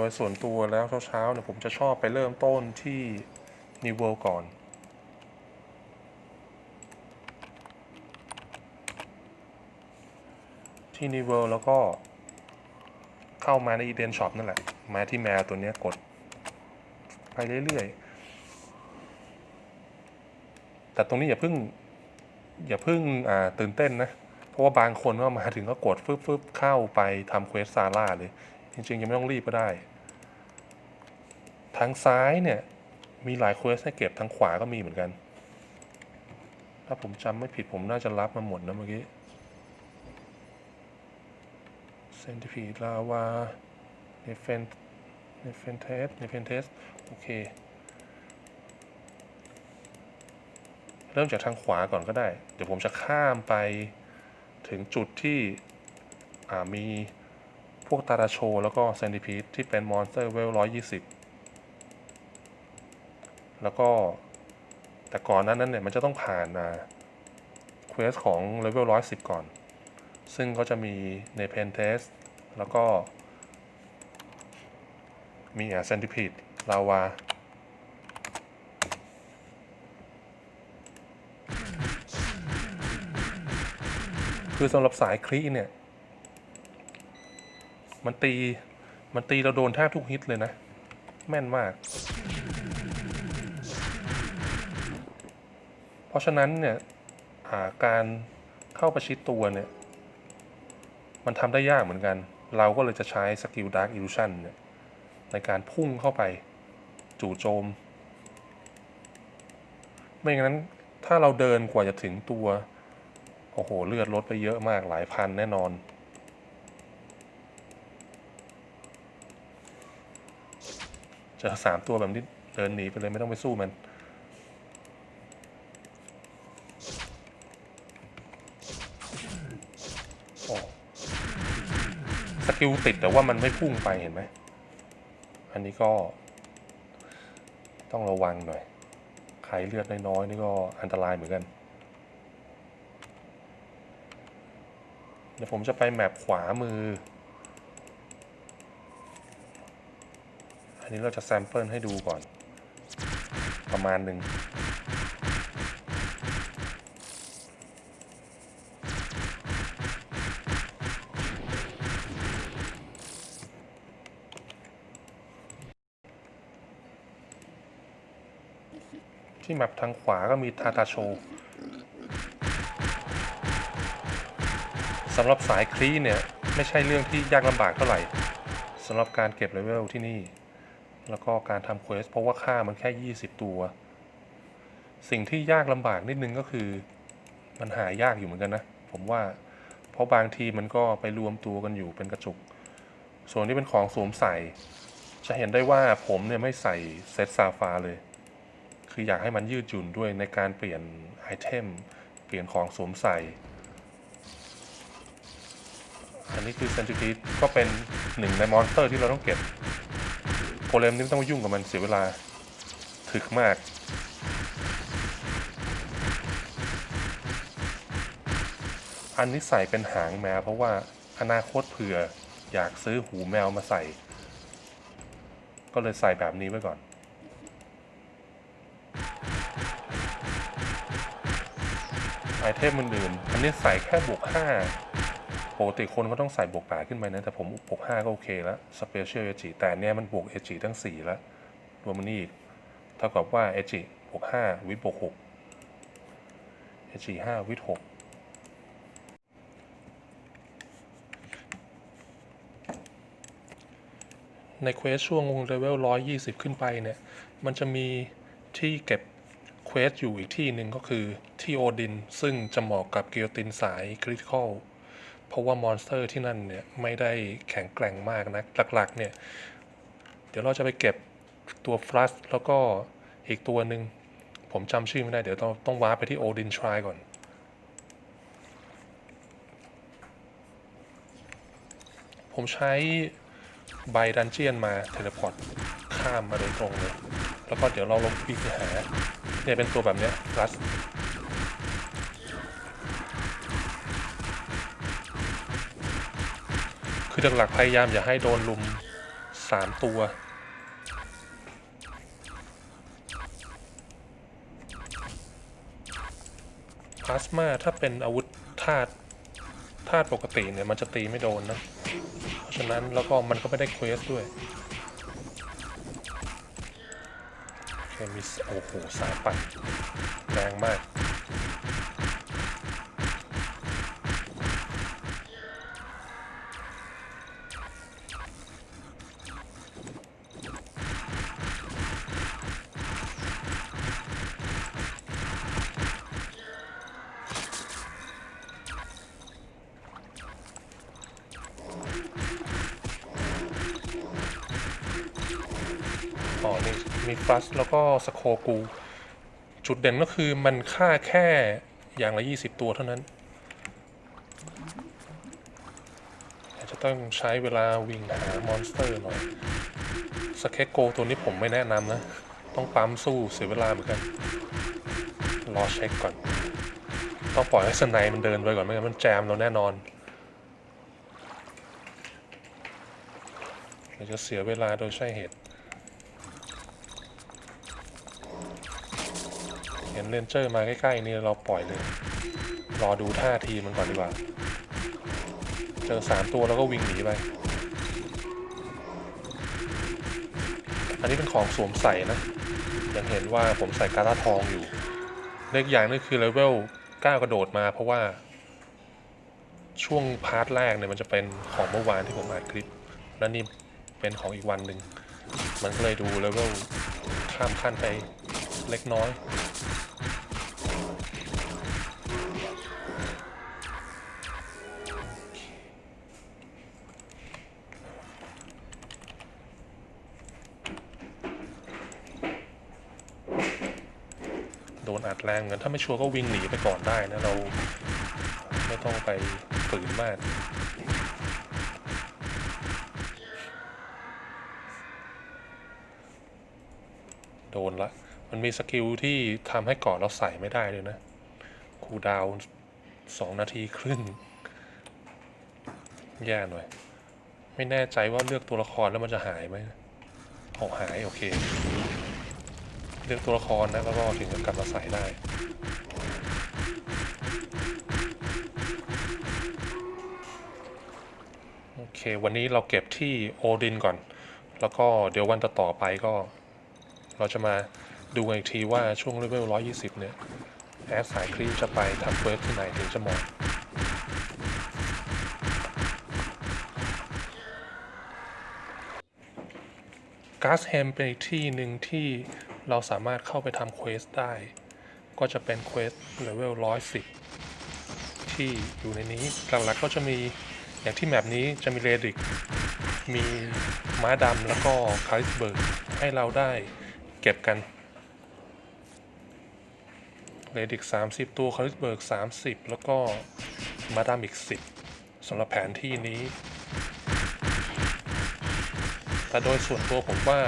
ดยส่วนตัวแล้วเช้าๆเนี่ยผมจะชอบไปเริ่มต้นที่นิวเวลก่อนที่นิวเวลแล้วก็เข้ามาในอีเดนช็อปนั่นแหละ มาที่แมวตัวนี้กด ไปเรื่อยๆ แต่ตรงนี้อย่าเพิ่ง อย่าเพิ่งตื่นเต้นนะ เพราะว่าบางคนก็มาถึงก็กดฟึบฟึบเข้าไปทำเควสซาร่าเลย จริงๆยังไม่ต้องรีบก็ได้ ทางซ้ายเนี่ยมีหลายเควสให้เก็บทางขวาก็มีเหมือนกัน ถ้าผมจำไม่ผิดผมน่าจะรับมาหมดนะเมื่อกี้เซนติพีดลาวาเนเฟนเนเฟนเทสเนเฟนเทสโอเค เริ่มจากทางขวาก่อนก็ได้ เดี๋ยวผมจะข้ามไปถึงจุดที่มี พวกตาราโช แล้วก็เซนติพีดที่เป็นมอนสเตอร์เวลร้อยยี่สิบแล้วก็แต่ก่อนนั้นนั้นเนี่ยมันจะต้องผ่านอ่าเควสของเลเวลร้อยสิบก่อน ซึ่งก็จะมีในเพนเทสแล้วก็มีอ่าเซนติพีดลาวาคือสำหรับสายคลีเนี่ย มันตี มันตีเราโดนแทบทุกฮิตเลยนะ แม่นมาก เพราะฉะนั้นเนี่ยาการเข้าประชิดตัวเนี่ย มันทำได้ยากเหมือนกัน เราก็เลยจะใช้สกิล Dark Illusion เนี่ย ในการพุ่งเข้าไป จู่โจม ไม่งั้นถ้าเราเดินกว่าจะถึงตัว โอ้โห เลือดลดไปเยอะมากหลายพันแน่นอน เจอสามตัวแบบนี้เดินหนีไปเลยไม่ต้องไปสู้มัน โอ้สกิลติดแต่ว่ามันไม่พุ่งไปเห็นไหม อันนี้ก็ ต้องระวังหน่อยใครเลือดน้อยๆนี่ก็อันตรายเหมือนกัน เดี๋ยวผมจะไปแมปขวามือ นนี้เราจะแซมเปิลให้ดูก่อน ประมาณหนึ่งที่แมปทางขวาก็มีทาตาโชสำหรับสายคลีเนี่ย ไม่ใช่เรื่องที่ยากลำบากเท่าไหร่สำหรับการเก็บเลเวลที่นี่ แล้วก็การทำเควสเพราะว่าค่ามันแค่ 20 ตัว สิ่งที่ยากลำบากนิดนึงก็คือ มันหายากอยู่เหมือนกันนะ ผมว่า เพราะบางทีมันก็ไปรวมตัวกันอยู่เป็นกระจุก ส่วนที่เป็นของสวมใส่ จะเห็นได้ว่าผมเนี่ยไม่ใส่เซตซาฟาเลย คืออยากให้มันยืดหยุ่นด้วยในการเปลี่ยนไอเทม เปลี่ยนของสวมใส่ อันนี้คือเซนติพีดก็เป็นหนึ่งในมอนสเตอร์ที่เราต้องเก็บ โกเลมนี่ไม่ต้องมายุ่งกับมันเสียเวลาถึกมาก อันนี้ใส่เป็นหางแมวเพราะว่าอนาคตเผื่ออยากซื้อหูแมวมาใส่ ก็เลยใส่แบบนี้ไว้ก่อน ไอเทมอื่นๆอันนี้ใส่แค่บวกห้า ปกติคนก็ต้องใส่บวกแปดขึ้นไปนะ แต่ผมบวกห้าก็โอเคแล้วสเปเชียลเอจิแต่อันเนี้ยมันบวกเอจิทั้งสี่แล้ว รวมมันนี่อีกเท่ากับว่าเอจิบวกห้าวิทบวกหกเอจิห้าวิทหกในเควสช่วงเลเวลร้อยยี่สิบขึ้นไปเนี่ย มันจะมีที่เก็บเควสอยู่อีกที่หนึ่งก็คือที่โอดิน ซึ่งจะเหมาะกับเกียวตินสายคริติคอล เพราะว่ามอนสเตอร์ที่นั่นเนี่ยไม่ได้แข็งแกร่งมากนะหลักๆเนี่ยเดี๋ยวเราจะไปเก็บตัวฟลัสแล้วก็อีกตัวหนึ่งผมจำชื่อไม่ได้ เดี๋ยวต้องต้องว้าไปที่โอดินทรายก่อน ผมใช้ใบดันเจียนมาเทเลพอร์ตข้ามมาโดยตรงเลย แล้วก็เดี๋ยวเราลงวิ่งไปหาเนี่ยเป็นตัวแบบเนี้ย plus คือหลักๆพยายามอย่าให้โดนลุมสามตัว พลาสมาถ้าเป็นอาวุธธาตุธาตุปกติเนี่ย มันจะตีไม่โดนนะ เพราะฉะนั้นแล้วก็มันก็ไม่ได้เควสด้วยเคมิสโอ้โหสายปั่นแรงมาก อ๋อนี่มีฟลัสแล้วก็สโคกู จุดเด่นก็คือมันฆ่าแค่อย่างละ 20 ตัวเท่านั้น อาจจะต้องใช้เวลาวิ่งหามอนสเตอร์หน่อยสเคโกตัวนี้ผมไม่แนะนำนะ ต้องปั๊มสู้เสียเวลาเหมือนกัน รอเช็คก่อน ต้องปล่อยให้สไนมันเดินไปก่อนไม่งั้นมันแจมเราแน่นอนเดี๋ยวจะเสียเวลาโดยใช่เหตุ เห็นเรนเจอร์มาใกล้ๆนี่เราปล่อยเลย รอดูท่าทีมันก่อนดีกว่า เจอสามตัวแล้วก็วิ่งหนีไป อันนี้เป็นของสวมใส่นะ ยังเห็นว่าผมใส่การาทองอยู่เล็กอย่างนึงคือเลเวล9กระโดดมาเพราะว่า ช่วงพาร์ทแรกเนี่ยมันจะเป็นของเมื่อวานที่ผมอัดคลิป แล้วนี่เป็นของอีกวันหนึ่ง มันก็เลยดูเลเวลข้ามขั้นไปเล็กน้อย ดนอัดแรงเงินถ้าไม่ชัวร์ก็วิ่งหนีไปก่อนได้นะเราไม่ต้องไปฝืนมากโดนละ มันมีสกิลที่ทำให้เกาะเราใส่ไม่ได้เลยนะ คูดาวสองนาทีครึ่ง แย่หน่อย ไม่แน่ใจว่าเลือกตัวละครแล้วมันจะหายไหมออกหาย โอเค เลือกตัวละครนะแล้วก็ถึงจะกลับมาใส่ได้โอเค วันนี้เราเก็บที่โอดินก่อน แล้วก็เดี๋ยววันต่อไปก็ เราจะมาดูอีกทีว่าช่วงเลเวล120 เนี่ยแอดสายครีปจะไปทำเควสที่ไหนถึงจะเหมาะก๊าซแฮมเป็นอีกที่หนึ่งที่ เราสามารถเข้าไปทำเควสได้ ก็จะเป็นเควสเลเวล110 ที่อยู่ในนี้หลักๆก็จะมีอย่างที่แมปนี้จะมีเรดิก มีม้าดำแล้วก็คาริสเบิร์กให้เราได้เก็บกันเรดิก 30 ตัวคาริสเบิร์ก 30 แล้วก็มาดามอีก 10สำหรับแผนที่นี้ แต่โดยส่วนตัวผมว่า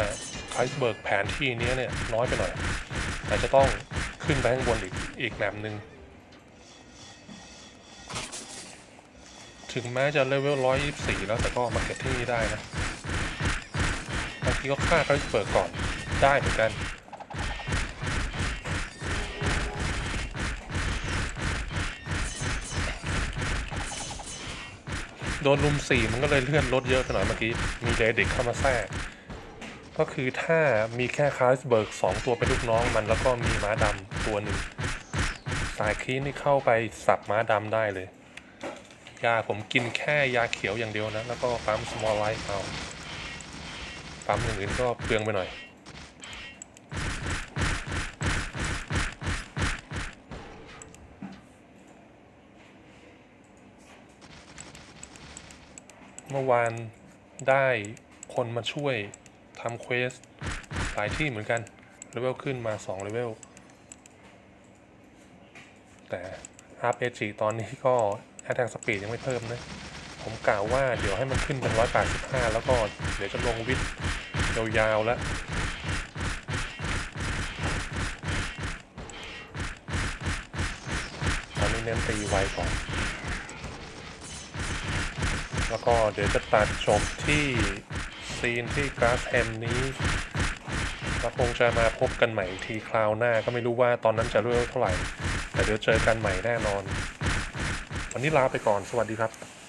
คาริสเบิร์กแผนที่นี้เนี่ยน้อยไปหน่อยแต่จะต้องขึ้นไปข้างบนอีกอีกแมปหนึ่งถึงแม้จะเลเวล 124 แล้วแต่ก็มาเก็บที่นี่ได้นะบางทีก็ฆ่าคาริสเบิร์กก่อนได้เหมือนกันโดนลุมสี่มันก็เลยเลื่อนรถเยอะไปหน่อยเมื่อกี้ มีเดเด็กเข้ามาแทรก ก็คือถ้ามีแค่คาริสเบิร์กสองตัวเป็นลูกน้องมันแล้วก็มีม้าดำตัวหนึ่ง สายคีนี่เข้าไปสับม้าดำได้เลย ยาผมกินแค่ยาเขียวอย่างเดียวนะ แล้วก็ปั๊ม small life เอาปั๊มอย่างอื่นก็เปลืองไปหน่อยเมื่อวานได้คนมาช่วย ทำเควสหลายที่เหมือนกันเลเวลขึ้นมา2เลเวลแต่อัพเอจีตอนนี้ก็แอตแทกสปีดยังไม่เพิ่มนะ ผมกล่าวว่าเดี๋ยวให้มันขึ้นเป็น 185 แล้วก็เดี๋ยวจะลงวิทย์ยาวๆแล้วตอนนี้เน้นตีไวก่อน แล้วก็เดี๋ยวจะตัดจบที่ ซีนที่กราสแฮมนี้เราคงจะมาพบกันใหม่ทีคราวหน้าก็ไม่รู้ว่าตอนนั้นจะเรื่องเท่าไหร่ แต่เดี๋ยวเจอกันใหม่แน่นอน วันนี้ลาไปก่อนสวัสดีครับ